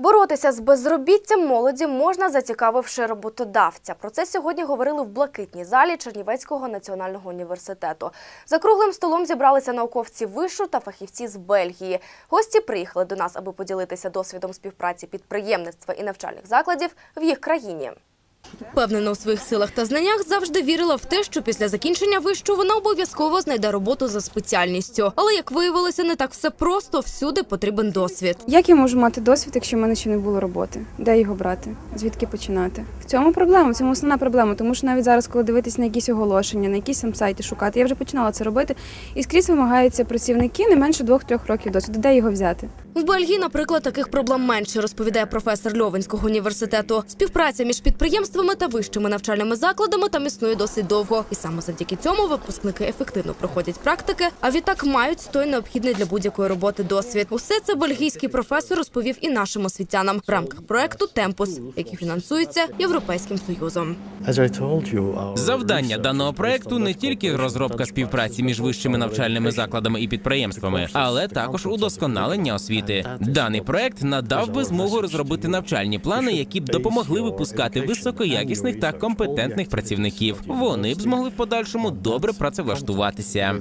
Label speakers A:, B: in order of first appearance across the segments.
A: Боротися з безробіттям молоді можна, зацікавивши роботодавця. Про це сьогодні говорили в блакитній залі Чернівецького національного університету. За круглим столом зібралися науковці вишу та фахівці з Бельгії. Гості приїхали до нас, аби поділитися досвідом співпраці підприємництва і навчальних закладів в їх країні. Впевнена у своїх силах та знаннях завжди вірила в те, що після закінчення вишу вона обов'язково знайде роботу за спеціальністю. Але як виявилося, не так все просто. Всюди потрібен досвід.
B: Як я можу мати досвід, якщо в мене ще не було роботи? Де його брати? Звідки починати? В цьому проблема, в цьому основна проблема. Тому що навіть зараз, коли дивитись на якісь оголошення, на якісь там сайти шукати, я вже починала це робити. І скрізь вимагаються працівники не менше двох-трьох років досвіду. Де його взяти?
A: В Бельгії, наприклад, таких проблем менше, розповідає професор Льовенського університету. Співпраця між підприємствами та вищими навчальними закладами там існує досить довго. І саме завдяки цьому випускники ефективно проходять практики, а відтак мають той необхідний для будь-якої роботи досвід. Усе це бельгійський професор розповів і нашим освітянам в рамках проекту Темпус, який фінансується Європейським Союзом.
C: Завдання даного проекту не тільки розробка співпраці між вищими навчальними закладами і підприємствами, але також удосконалення освіти. Даний проект надав би змогу розробити навчальні плани, які б допомогли випускати високоякісних та компетентних працівників. Вони б змогли в подальшому добре працевлаштуватися.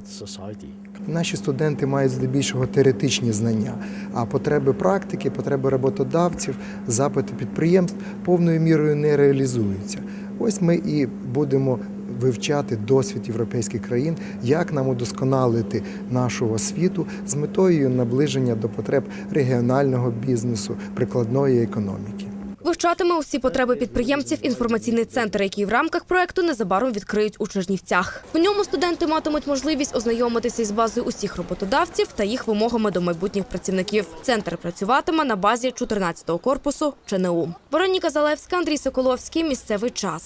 D: Наші студенти мають здебільшого теоретичні знання, а потреби практики, потреби роботодавців, запити підприємств повною мірою не реалізуються. Ось ми і будемо вивчати досвід європейських країн, як нам удосконалити нашу освіту з метою наближення до потреб регіонального бізнесу, прикладної економіки.
A: Вивчатиме усі потреби підприємців інформаційний центр, який в рамках проекту незабаром відкриють у Чернівцях. В ньому студенти матимуть можливість ознайомитися із базою усіх роботодавців та їх вимогами до майбутніх працівників. Центр працюватиме на базі 14-го корпусу ЧНУ. Вероніка Залевська, Андрій Соколовський. Місцевий час.